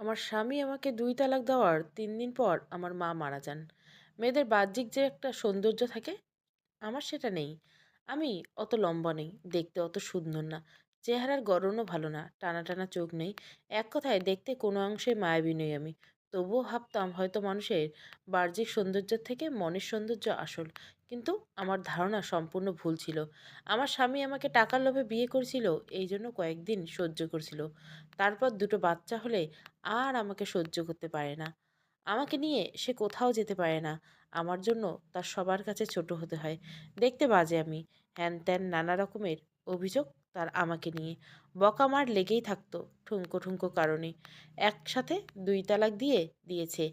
আমার স্বামী আমাকে দুই তালাক দেওয়ার তিন দিন পর আমার মা মারা যান। মেয়েদের বাহ্যিক যে একটা সৌন্দর্য থাকে, আমার সেটা নেই। আমি অত লম্বা নেই, দেখতে অত সুন্দর না। চেহারার গড়নও ভালো না, টানা টানা চোখ নেই। এক কথায় দেখতে কোনো অংশে মায়াবী নই আমি। তবুও ভাবতাম হয়তো মানুষের বাহ্যিক সৌন্দর্যের থেকে মনের সৌন্দর্য আসল। কিন্তু আমার ধারণা সম্পূর্ণ ভুল ছিল। আমার স্বামী আমাকে টাকার লোভে বিয়ে করেছিল, এই জন্য কয়েকদিন সহ্য করছিল। তারপর দুটো বাচ্চা হলে আর আমাকে সহ্য করতে পারে না। আমাকে নিয়ে সে কোথাও যেতে পারে না। আমার জন্য তার সবার কাছে ছোট হতে হয়। দেখতে বাজে আমি। হ্যান ত্যান নানা রকমের অভিযোগ তার আমাকে নিয়ে। বকামার লেগেই থাকতো ঠুনকো ঠুনকো কারণে। একসাথে দুই তালাক দিয়ে দিয়েছে।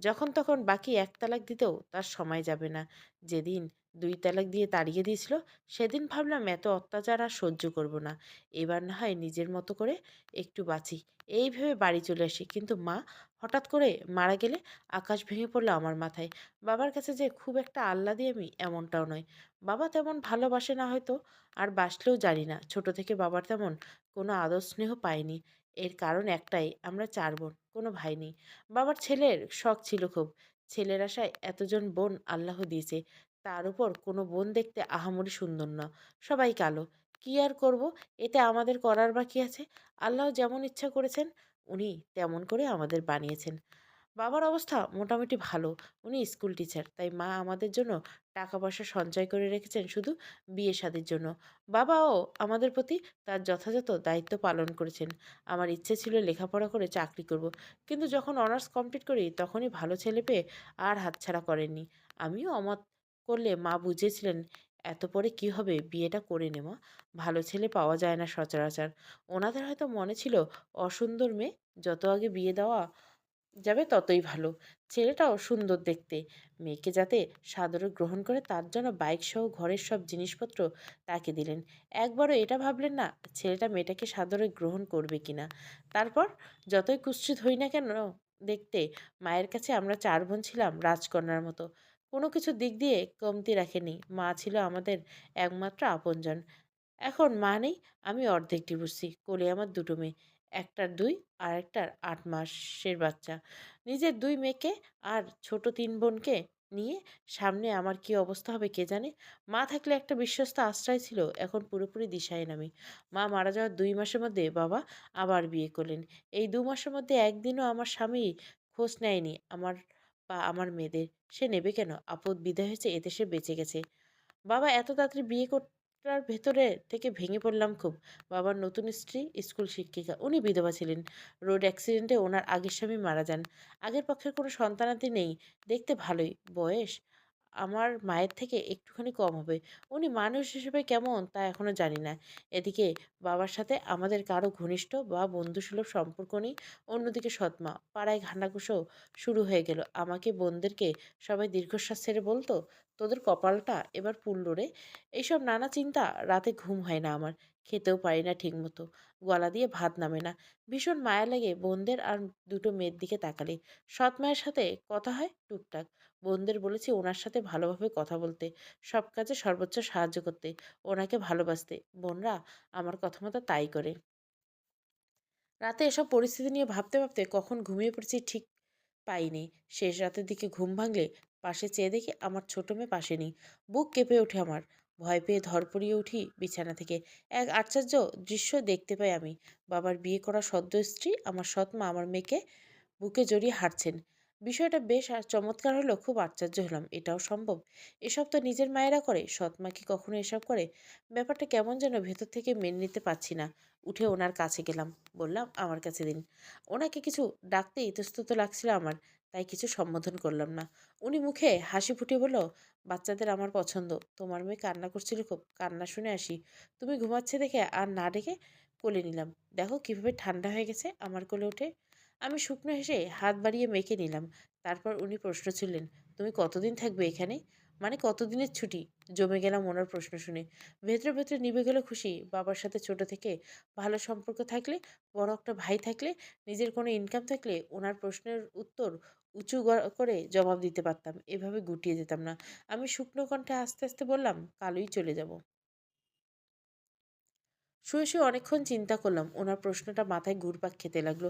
যখন তখন বাকি এক তালাক দিতেও তার সময় যাবে না। যেদিন দুই তালাক দিয়ে তাড়িয়ে দিয়েছিল। সেদিন ভাবলাম, এত অত্যাচার আর সহ্য করব না। এবার না হয় নিজের মতো করে একটু বাঁচি। এই ভেবে বাড়ি চলে আসি। কিন্তু মা হঠাৎ করে মারা গেলে আকাশ ভেঙে পড়ল আমার মাথায়। বাবার কাছে যে খুব একটা আহ্লাদি আমি এমনটাও নয়। বাবা তেমন ভালোবাসে না হয়তো, আর বাসলেও জানি না। ছোট থেকে বাবার তেমন কোনো আদর স্নেহ পাইনি। এর কারণ একটাই, আমরা চার বোন, কোনো ভাই নেই। বাবার ছেলের শখ ছিল খুব। ছেলের আশায় এতজন বোন আল্লাহ দিয়েছে। তার উপর কোনো বোন দেখতে আহামরি সুন্দর না। সবাই কালো। কি আর করব? এতে আমাদের করার বাকি আছে। আল্লাহ যেমন ইচ্ছা করেছেন, উনি তেমন করে আমাদের বানিয়েছেন। বাবার অবস্থা মোটামুটি ভালো। উনি স্কুল টিচার। তাই মা আমাদের জন্য টাকা পয়সা সঞ্চয় করে রেখেছেন শুধু বিয়ে শাদির জন্য। বাবাও আমাদের প্রতি তার যথাযথ দায়িত্ব পালন করেছেন। আমার ইচ্ছে ছিল লেখাপড়া করে চাকরি করব। কিন্তু যখন অনার্স কমপ্লিট করি, তখনই ভালো ছেলে পেয়ে আর হাতছাড়া করেননি। আমিও অমত করলে মা বুঝিয়েছিলেন, এত পরে কি হবে? বিয়েটা করে নে মা। ভালো ছেলে পাওয়া যায় না সচরাচর। ওনাদের হয়তো মনে ছিল, অসুন্দর মেয়ে, যত আগে বিয়ে দেওয়া যাবে ততই ভালো। ছেলেটাও সুন্দর দেখতে। মেয়েকে যাতে সাদরে গ্রহণ করে, তার জন্য বাইক সহ ঘরের সব জিনিসপত্র তাকে দিলেন। একবারও এটা ভাবলেন না, ছেলেটা মেয়েটাকে সাদরে গ্রহণ করবে কিনা তারপর যতই কুৎসিত হই না কেন, দেখতে মায়ের কাছে আমরা চার বোন ছিলাম, রাজকন্যার মতো। কোনো কিছু দিক দিয়ে কমতি রাখেনি। মা ছিল আমাদের একমাত্র আপনজন। এখন মা নেই, আমি অর্ধেকটি বুঝছি কোলে আমার দুটো মেয়ে, একটার দুই আর একটার আট মাসের বাচ্চা। নিজের দুই মেয়েকে আর ছোট তিন বোনকে নিয়ে সামনে আমার কি অবস্থা হবে কে জানে? মা থাকলে একটা বিশ্বস্ত আশ্রয় ছিল, এখন পুরোপুরি দিশায় নামি। মা মারা যাওয়ার দুই মাসের মধ্যে বাবা আবার বিয়ে করলেন। এই দু মাসের মধ্যে একদিনও আমার স্বামী খোঁজ নেয়নি। আমার বা আমার মেয়েদের, সে নেবে কেন? আপদ বিদায় হয়েছে এতে সে বেঁচে গেছে। বাবা এত তাড়াতাড়ি বিয়ে করার ভেতরে থেকে ভেঙে পড়লাম খুব। বাবার নতুন স্ত্রী, স্কুল শিক্ষিকা, উনি বিধবা ছিলেন। রোড অ্যাক্সিডেন্টে ওনার আগের স্বামী মারা যান। আগের পক্ষের কোনো সন্তানাদি নেই। দেখতে ভালোই। বয়স? আমার মায়ের থেকে একটুখানি কম হবে। উনি মানুষ হিসেবে কেমন তা এখনও জানি না। এদিকে বাবার সাথে আমাদের কারও ঘনিষ্ঠ বা বন্ধুসুলভ সম্পর্ক নেই, অন্যদিকে সৎমা। পাড়ায় ঘানাঘুষো শুরু হয়ে গেল। আমাকে বোনদেরকে সবাই দীর্ঘশ্বাস ছেড়ে বলতো, তোদের কপালটা এবার পুড়ল রে। এইসব নানা চিন্তা রাতে ঘুম হয় না আমার। খেতেও পারি না ঠিকমতো গলা দিয়ে ভাত নামে না। ভীষণ মায়া লাগে বোনদের আর দুটো মেয়ের দিকে তাকালে সৎ মায়ের সাথে কথা হয় টুকটাক। বোনদের বলেছি ওনার সাথে ভালোভাবে কথা বলতে, সব কাজে সর্বোচ্চ সাহায্য করতে, ওনাকে ভালোবাসতে। বোনরা আমার কথা মতো তাই করে। রাতে এসব পরিস্থিতি নিয়ে ভাবতে ভাবতে কখন ঘুমিয়ে পড়েছি ঠিক পাইনি। শেষ রাতের দিকে ঘুম ভাঙলে পাশে চেয়ে দেখি আমার ছোট মেয়ে পাশে নেই। বুক কেঁপে ওঠে আমার। ভয় পেয়ে ধরপড়িয়ে উঠি বিছানা থেকে। এক আশ্চর্য দৃশ্য দেখতে পাই আমি। বাবার বিয়ে করা সদ্য স্ত্রী, আমার সৎ মা, আমার মেয়েকে বুকে জড়িয়ে হাঁটছেন। বিষয়টা বেশ আ- চমৎকার হলেও খুব আশ্চর্য হলাম, এটাও সম্ভব? এসব তো নিজের মায়েরা করে, সৎ মা কি কখনো এসব করে? ব্যাপারটা কেমন যেন ভেতর থেকে মেনে নিতে পারছি না। উঠে ওনার কাছে গেলাম, বললাম, আমার কাছে দিন। ওনাকে কিছু ডাকতে ইতস্তত লাগছিল আমার। তাই কিছু সম্বোধন করলাম না। উনি মুখে হাসি ফুটিয়ে বলল, বাচ্চাদের আমার পছন্দ। তোমার মেয়ে কান্না করছিল খুব। কান্না শুনে আসি। তুমি ঘুমাচ্ছে দেখে আর না ডেকে কোলে নিলাম। দেখো কীভাবে ঠান্ডা হয়ে গেছে আমার কোলে উঠে। আমি শুকনো হেসে হাত বাড়িয়ে মেখে নিলাম। তারপর উনি প্রশ্ন ছিলেন তুমি কতদিন থাকবে এখানে? মানে কতদিনের ছুটি? জমে গেলাম ওনার প্রশ্ন শুনে। ভেতরে ভেতরে নিভে গেল খুশি। বাবার সাথে ছোট থেকে ভালো সম্পর্ক থাকলে, বড় একটা ভাই থাকলে, নিজের কোনো ইনকাম থাকলে ওনার প্রশ্নের উত্তর উঁচু করে জবাব দিতে পারতাম। এভাবে গুটিয়ে যেতাম না। আমি শুকনো কণ্ঠে আস্তে আস্তে বললাম, কালই চলে যাব। শুয়ে শুয়ে অনেকক্ষণ চিন্তা করলাম। ওনার প্রশ্নটা মাথায় ঘুরপাক খেতে লাগল।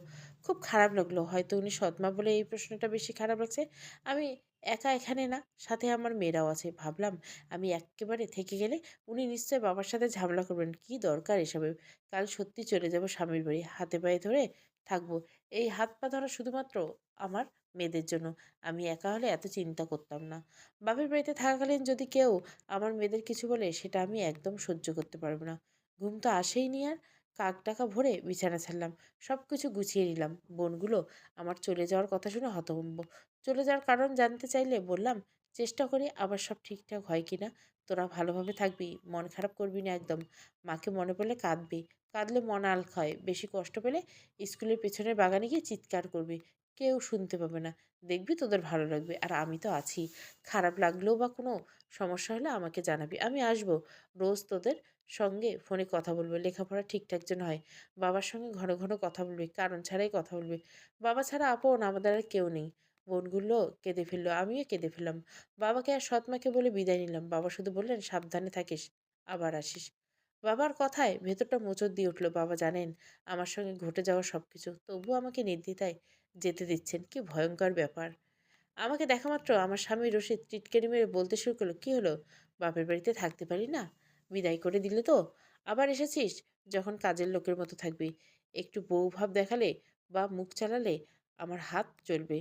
খুব খারাপ লাগল। হয়তো উনি সৎমা বলে এই প্রশ্নটা বেশি খারাপ লাগছে। আমি একা এখানে না, সাথে আমার মেয়েরাও আছে। ভাবলাম, আমি একেবারে থেকে গেলে উনি নিশ্চয় বাবার সাথে ঝামেলা করবেন। কি দরকার এসবে? কাল সত্যি চলে যাব স্বামীর বাড়ি। হাতে পায়ে ধরে থাকব। এই হাত পা ধরা শুধুমাত্র আমার মেয়েদের জন্য। আমি একা হলে এত চিন্তা করতাম না। বাপের বাড়িতে থাকাকালীন যদি কেউ আমার মেয়েদের কিছু বলে, সেটা আমি একদম সহ্য করতে পারব না। ঘুম তো আসেই নি আর। কাক টাকা ভরে বিছানা ছাড়লাম। সব কিছু গুছিয়ে নিলাম। বোনগুলো আমার চলে যাওয়ার কথা শুনে হতভম্ব। চলে যাওয়ার কারণ জানতে চাইলে বললাম, চেষ্টা করি আবার সব ঠিকঠাক হয় কি না? তোরা ভালোভাবে থাকবি, মন খারাপ করবি না একদম। মাকে মনে পড়লে কাঁদবি। কাঁদলে মন আলখ হয় বেশি কষ্ট পেলে স্কুলের পেছনের বাগানে গিয়ে চিৎকার করবি। কেউ শুনতে পাবে না। দেখবি তোদের ভালো লাগবে। আর আমি তো আছি। খারাপ লাগলেও বা কোনো সমস্যা হলে আমাকে জানাবি। আমি আসব। রোজ তোদের সঙ্গে ফোনে কথা বলবে। লেখাপড়া ঠিকঠাক যেন হয়। বাবার সঙ্গে ঘন ঘন কথা বলবে। কারণ ছাড়াই কথা বলবে। বাবা ছাড়া আপন, আমাদের আর কেউ নেই। বোনগুলো কেঁদে ফেলল, আমিও কেঁদে ফেললাম। বাবাকে আর সৎমাকে বলে বিদায় নিলাম। বাবা শুধু বললেন, সাবধানে থাকিস, আবার আসিস। বাবার কথায় ভেতরটা মোচড় দিয়ে উঠল। বাবা জানেন, আমার সঙ্গে ঘটে যাওয়া সব কিছু তবুও আমাকে নির্দ্বিধায় যেতে দিচ্ছেন। কি ভয়ঙ্কর ব্যাপার। আমাকে দেখা মাত্র আমার স্বামী রশিদ টিটকারি মেরে বলতে শুরু করল, কি হলো? বাপের বাড়িতে থাকতে পারি না? বিদায় করে দিলে তো? আবার এসেছিস? যখন কাজের লোকের মতো থাকবি। একটু বউ ভাব দেখালে বা মুখ চালালে আমার হাত চলবে।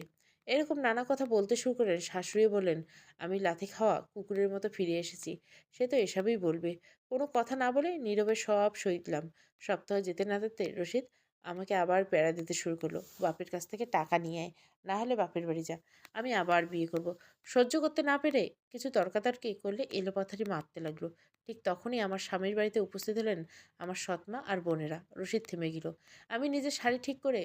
এরকম নানা কথা বলতে শুরু করেন শাশুড়ি বলেন আমি লাথি খাওয়া কুকুরের মতো ফিরে এসেছি। সে তো এসবই বলবে। কোনো কথা না বলে নীরবে সব সইতলাম সপ্তাহ যেতে না যেতে রশিদ আমাকে আবার প্যারা দিতে শুরু করল। বাপের কাছ থেকে টাকা নিয়ে আয়, না হলে বাপের বাড়ি যা। আমি আবার বিয়ে করব। সহ্য করতে না পেরে কিছু তর্কাতর্কি করলে এলোপাথারি মারতে লাগল। ঠিক তখনই আমার স্বামীর বাড়িতে উপস্থিত হলেন আমার সৎমা আর বোনেরা। রশিদ থেমে গেল। আমি নিজের শাড়ি ঠিক করে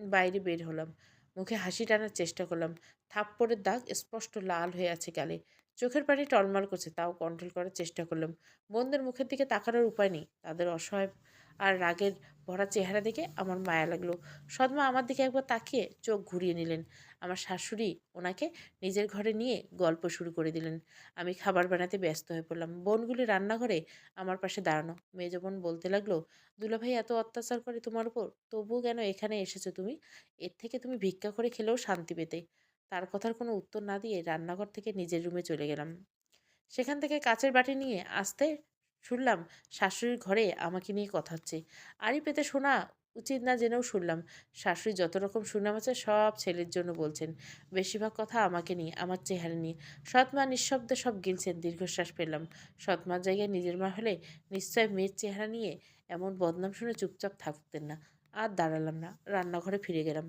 বাইরে বের হলাম। মুখে হাসি টানার চেষ্টা করলাম। থাপ্পড়ের দাগ স্পষ্ট লাল হয়ে আছে গালে। চোখের পানি টলমাল করছে, তাও কন্ট্রোল করার চেষ্টা করলাম। বোনদের মুখের দিকে তাকানোর উপায় নেই। তাদের অসহায় আর রাগের ভরা চেহারা দেখে আমার মায়া লাগল। সদমা আমার দিকে একবার তাকিয়ে চোখ ঘুরিয়ে নিলেন। আমার শাশুড়ি ওনাকে নিজের ঘরে নিয়ে গল্প শুরু করে দিলেন। আমি খাবার বানাতে ব্যস্ত হয়ে পড়লাম। বোনগুলি রান্নাঘরে আমার পাশে দাঁড়ানো। মেজ বোন বলতে লাগল দুলাভাই এত অত্যাচার করে তোমার উপর, তবুও কেন এখানে এসেছ তুমি? এর থেকে তুমি ভিক্ষা করে খেলেও শান্তি পেতে। তার কথার কোনো উত্তর না দিয়ে রান্নাঘর থেকে নিজের রুমে চলে গেলাম। সেখান থেকে কাচের বাটি নিয়ে আসতে শুনলাম শাশুড়ির ঘরে আমাকে নিয়ে কথা হচ্ছে। আড়ি পেতে শোনা উচিত না জেনেও শুনলাম। শাশুড়ি যত রকম সুনাম আছে সব ছেলের জন্য বলছেন। বেশিরভাগ কথা আমাকে নিয়ে, আমার চেহারা নিয়ে। সৎমা নিঃশব্দে সব গিলছেন, দীর্ঘশ্বাস পেলাম সৎমার জায়গায় নিজের মা হলে নিশ্চয় মেয়ের চেহারা নিয়ে এমন বদনাম শুনে চুপচাপ থাকতেন না। আর দাঁড়ালাম না, রান্নাঘরে ফিরে গেলাম।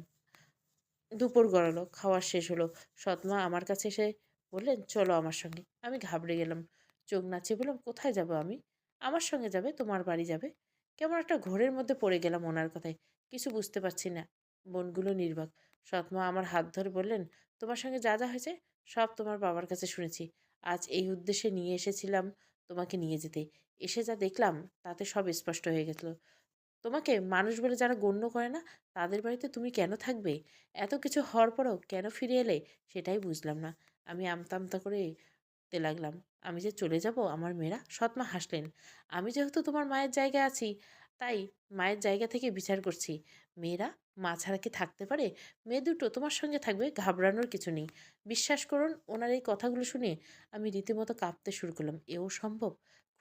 দুপুর গড়ালো, খাওয়া শেষ হলো। সৎমা আমার কাছে এসে বললেন, চলো আমার সঙ্গে। আমি ঘাবড়ে গেলাম। চোখ নাচিয়ে বললাম, কোথায় যাব আমি? আমার সঙ্গে যাবে? তোমার বাড়ি যাবে? কেমন একটা ঘোরের মধ্যে পড়ে গেলাম ওনার কথায়। কিছু বুঝতে পারছি না। বোনগুলো নির্বাক। সৎমা আমার হাত ধরে বললেন, তোমার সঙ্গে যা যা হয়েছে, সব তোমার বাবার কাছে শুনেছি। আজ এই উদ্দেশ্যে নিয়ে এসেছিলাম তোমাকে নিয়ে যেতে। এসে যা দেখলাম, তাতে সব স্পষ্ট হয়ে গেছিল। তোমাকে মানুষ বলে যারা গণ্য করে না, তাদের বাড়িতে তুমি কেন থাকবে? এত কিছু হওয়ার পরও কেন ফিরে এলে, সেটাই বুঝলাম না। আমি আমতা আমতা করে তে লাগলাম, আমি যে চলে যাব আমার মেয়েরা? সৎমা হাসলেন, আমি যেহেতু তোমার মায়ের জায়গায় আছি, তাই মায়ের জায়গা থেকে বিচার করছি। মেয়েরা মা ছাড়া কি থাকতে পারে? মেয়ে দুটো তোমার সঙ্গে থাকবে, ঘাবড়ানোর কিছু নেই। বিশ্বাস করুন, ওনার এই কথাগুলো শুনে আমি রীতিমতো কাঁপতে শুরু করলাম। এও সম্ভব?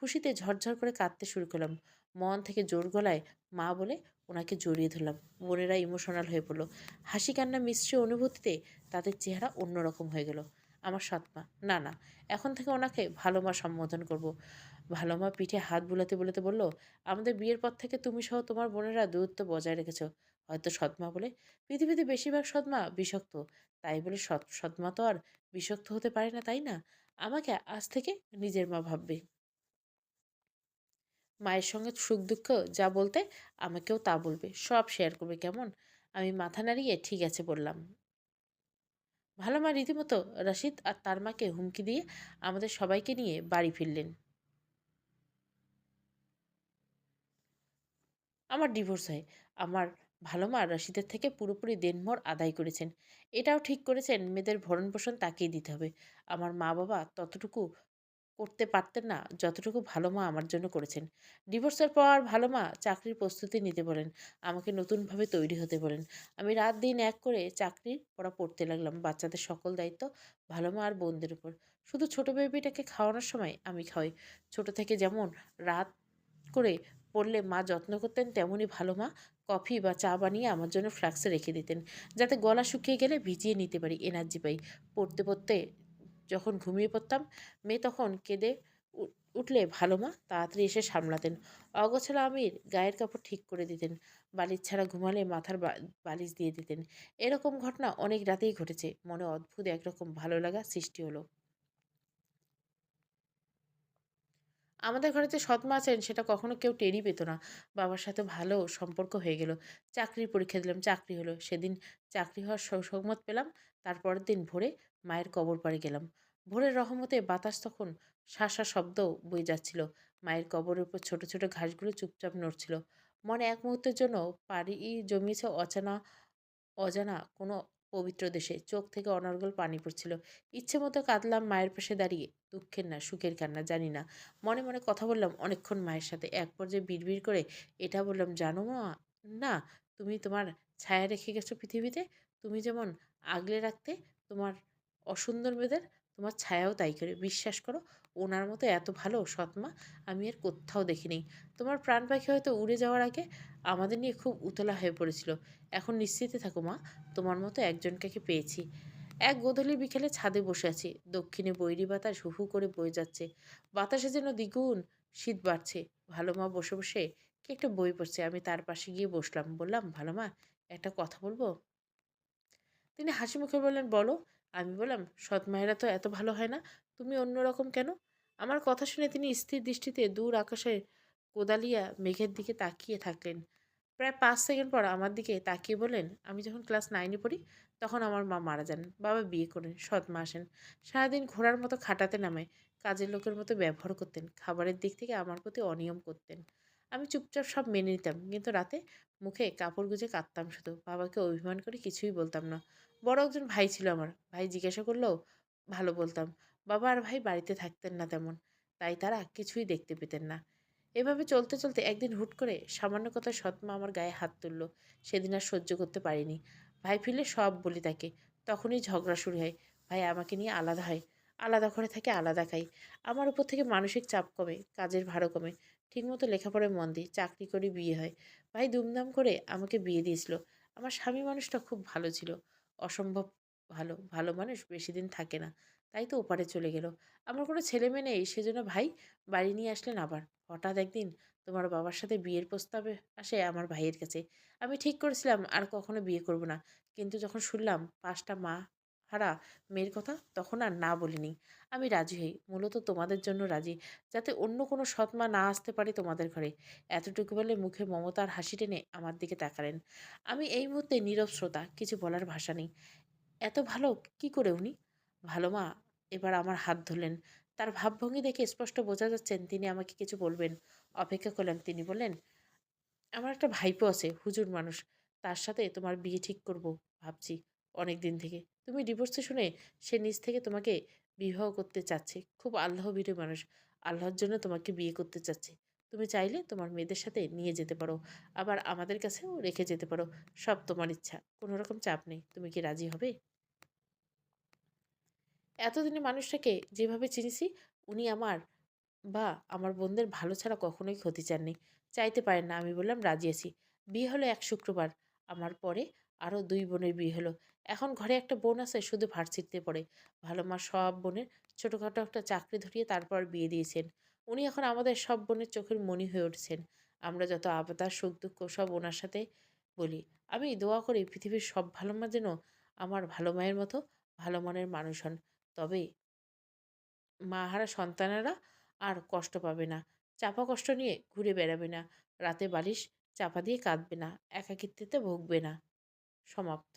খুশিতে ঝরঝর করে কাঁদতে শুরু করলাম। মন থেকে জোর গলায় মা বলে ওনাকে জড়িয়ে ধরলাম। বোনেরা ইমোশনাল হয়ে পড়ল। হাসি কান্না মিশ্রী অনুভূতিতে তাদের চেহারা অন্যরকম হয়ে গেল। আমার সৎমা না না, এখন থেকে ওনাকে ভালো মা সম্বোধন করব। ভালো মা পিঠে হাত বুলাতে বুলাতে বলল, আমাদের বিয়ের পর থেকে তুমি সহ তোমার বোনেরা দূরত্ব বজায় রেখেছ। হয়তো সৎমা বলে পৃথিবীতে বেশিরভাগ সৎমা বিষাক্ত। তাই বলে সৎ সৎমা তো আর বিষাক্ত হতে পারে না, তাই না? আমাকে আজ থেকে নিজের মা ভাববে। মায়ের সঙ্গে সুখ দুঃখ যা বলতে আমাকেও তা বলবে। সব শেয়ার করবে কেমন? আমি মাথা নাড়িয়ে ঠিক আছে বললাম। ভালো মা রীতিমতো রশিদ আর তার মাকে হুমকি দিয়ে আমাদের সবাইকে নিয়ে বাড়ি ফিরলেন। আমার ডিভোর্স হয়। আমার ভালো মা রশিদের থেকে পুরোপুরি দেনমোর আদায় করেছেন। এটাও ঠিক করেছেন, মেয়েদের ভরণ পোষণ তাকেই দিতে হবে। আমার মা বাবা ততটুকু করতে পারতেন না। যতটুকু ভালো মা আমার জন্য করেছেন। ডিভোর্সের পর ভালো মা চাকরির প্রস্তুতি নিতে বলেন, আমাকে নতুনভাবে তৈরি হতে বলেন। আমি রাত দিন এক করে চাকরির পড়া পড়তে লাগলাম, বাচ্চাদের সকল দায়িত্ব ভালো মা আর বোনদের উপর। শুধু ছোট বেবিটাকে খাওয়ানোর সময় আমি খাওয়াই। ছোট থেকে যেমন রাত করে পড়লে মা যত্ন করতেন তেমনই ভালো মা কফি বা চা বানিয়ে আমার জন্য ফ্লাক্সে রেখে দিতেন। যাতে গলা শুকিয়ে গেলে ভিজিয়ে নিতে পারি, এনার্জি পাই। পড়তে পড়তে যখন ঘুমিয়ে পড়তাম, মেয়ে তখন কেঁদে উঠলে, ভালো মা, তাড়াতাড়ি এসে সামলাতেন। অগোছালা আমির গায়ের কাপড় ঠিক করে দিতেন, বালিশ ছাড়া ঘুমালে মাথার বালিশ দিয়ে দিতেন। এরকম ঘটনা অনেক রাতেই ঘটেছে। মনে অদ্ভুত একরকম ভালো লাগা সৃষ্টি হলো। আমাদের ঘরে যে সৎমা আছেন, সেটা কখনো কেউ টেরই পেত না। বাবার সাথে ভালো সম্পর্ক হয়ে গেল। চাকরির পরীক্ষা দিলাম, চাকরি হলো। সেদিন চাকরি হওয়ার সৌ- পেলাম। তারপরের দিন ভোরে মায়ের কবর পাড়ে গেলাম। ভোরের রহমতে বাতাস তখন শাসা শব্দ বয়ে যাচ্ছিল। মায়ের কবরের উপর ছোট ছোট ঘাসগুলো চুপচাপ নড়ছিল। মনে এক মুহূর্তের জন্য পাড়ি জমিয়েছে অজানা অজানা কোনো পবিত্র দেশে। চোখ থেকে অনর্গল পানি পড়ছিল। ইচ্ছে মতো কাঁদলাম মায়ের পাশে দাঁড়িয়ে। দুঃখের না, সুখের কান্না জানি না। মনে মনে কথা বললাম অনেকক্ষণ মায়ের সাথে। এক পর্যায়ে বিড়বিড় করে এটা বললাম, জানো মা, না, তুমি তোমার ছায়া রেখে গেছো পৃথিবীতে। তুমি যেমন আগলে রাখতে, তোমার অসুন্দর মেয়েদের তোমার ছায়াও তাই করে। বিশ্বাস করো, ওনার মতো এত ভালো সৎমা আমি আর কোথাও দেখিনি। তোমার প্রাণ পাখি হয়তো উড়ে যাওয়ার আগে আমাদের নিয়ে খুব উতলা হয়ে পড়েছিল। এখন নিশ্চিতে থাকো মা, তোমার মতো একজনকে পেয়েছি। এক গোধূলি বিকেলে ছাদে বসে আছি। দক্ষিণে বৈরি বাতাস হু হু করে বয়ে যাচ্ছে। বাতাসে যেন দ্বিগুণ শীত বাড়ছে। ভালো মা বসে বসে কি একটা বই পড়ছে। আমি তার পাশে গিয়ে বসলাম। বললাম, ভালো মা, একটা কথা বলব? তিনি হাসি মুখে বললেন, বলো আমি বললাম, সৎ মায়েরা তো এত ভালো হয় না, তুমি অন্যরকম কেন? আমার কথা শুনে তিনি স্থির দৃষ্টিতে দূর আকাশে কোদালিয়া মেঘের দিকে তাকিয়ে থাকলেন। প্রায় পাঁচ সেকেন্ড পর আমার দিকে তাকিয়ে বলেন আমি যখন ক্লাস নাইনে পড়ি, তখন আমার মা মারা যান, বাবা বিয়ে করেন, সৎ মা আসেন। সারাদিন ঘোড়ার মতো খাটাতে নামে, কাজের লোকের মতো ব্যবহার করতেন, খাবারের দিক থেকে আমার প্রতি অনিয়ম করতেন। আমি চুপচাপ সব মেনে নিতাম, কিন্তু রাতে মুখে কাপড় গুজে কাঁদতাম শুধু, বাবাকে অভিমান করে কিছুই বলতাম না। বড় একজন ভাই ছিল আমার। ভাই জিজ্ঞাসা করলেও ভালো বলতাম। বাবা আর ভাই বাড়িতে থাকতেন না তেমন, তাই তারা কিছুই দেখতে পেতেন না। এভাবে চলতে চলতে একদিন হুট করে সামান্য কথা সৎমা আমার গায়ে হাত তুললো। সেদিন আর সহ্য করতে পারিনি। ভাই ফিরলে সব বলি তাকে। তখনই ঝগড়া শুরু হয়। ভাই আমাকে নিয়ে আলাদা হয়। আলাদা ঘরে থাকে, আলাদা খাই। আমার উপর থেকে মানসিক চাপ কমে, কাজের ভারও কমে। ঠিকমতো লেখাপড়ায় মন দিই, চাকরি করি, বিয়ে হয়। ভাই দুমদাম করে আমাকে বিয়ে দিয়েছিল। আমার স্বামী মানুষটা খুব ভালো ছিল। অসম্ভব ভালো ভালো মানুষ বেশি দিন থাকে না। তাই তো ওপারে চলে গেল। আমার কোনো ছেলে মেয়ে নেই, সেজন্য ভাই বাড়ি নিয়ে আসলেন আবার। হঠাৎ একদিন তোমার বাবার সাথে বিয়ের প্রস্তাবে আসে আমার ভাইয়ের কাছে। আমি ঠিক করেছিলাম, আর কখনো বিয়ে করব না। কিন্তু যখন শুনলাম পাঁচটা মা হারা মেয়ের কথা তখন আর না বলিনি। আমি রাজি হই, মূলত তোমাদের জন্য রাজি, যাতে অন্য কোনো সৎ মা না আসতে পারে তোমাদের ঘরে। এতটুকু বলে মুখে মমতার হাসি টেনে আমার দিকে তাকালেন। আমি এই মুহূর্তে নীরব শ্রোতা, কিছু বলার ভাষা নেই। এত ভালো কি করে উনি? ভালো মা, এবার আমার হাত ধরলেন। তার ভাবভঙ্গি দেখে স্পষ্ট বোঝা যাচ্ছেন তিনি আমাকে কিছু বলবেন। অপেক্ষা করলাম তিনি বললেন, আমার একটা ভাইপো আছে, হুজুর মানুষ। তার সাথে তোমার বিয়ে ঠিক করব, ভাবছি অনেক দিন থেকে। তুমি ডিভোর্সে শুনে সে নিজ থেকে তোমাকে বিবাহ করতে চাচ্ছে। খুব আল্লাহ মানুষ। আল্লাহর জন্য তোমাকে বিয়ে করতে চাচ্ছে। তুমি চাইলে তোমার মেয়েদের সাথে নিয়ে যেতে পারো। আবার আমাদের কাছেও রেখে যেতে পারো। সব তোমার ইচ্ছা। কোনো রকম চাপ নেই। তুমি কি রাজি হবে? এতদিনে মানুষটাকে যেভাবে চিনেছি, উনি আমার বা আমার বোনদের ভালো ছাড়া কখনোই ক্ষতি চাননি। চাইতে পারেন না। আমি বললাম, রাজি আছি। বিয়ে হলো এক শুক্রবার। আমার পরে আরও দুই বোনের বিয়ে হলো। এখন ঘরে একটা বোন আছে, শুধু ভার্সিটিতে পড়ে। ভালো মা সব বোনের ছোটোখাটো একটা চাকরি ধরিয়ে তারপর বিয়ে দিয়েছেন। উনি এখন আমাদের সব বোনের চোখের মনি হয়ে উঠছেন। আমরা যত আবদার, সুখ, দুঃখ সব ওনার সাথে বলি। আমি দোয়া করি পৃথিবীর সব ভালো মা যেন আমার ভালো মায়ের মতো ভালো মনের মানুষ হন। তবে মাহারা সন্তানেরা আর কষ্ট পাবে না। চাপা কষ্ট নিয়ে ঘুরে বেড়াবে না। রাতে বালিশ চাপা দিয়ে কাঁদবে না। একাকিত্বেতে ভুগবে না। সমাপ্ত।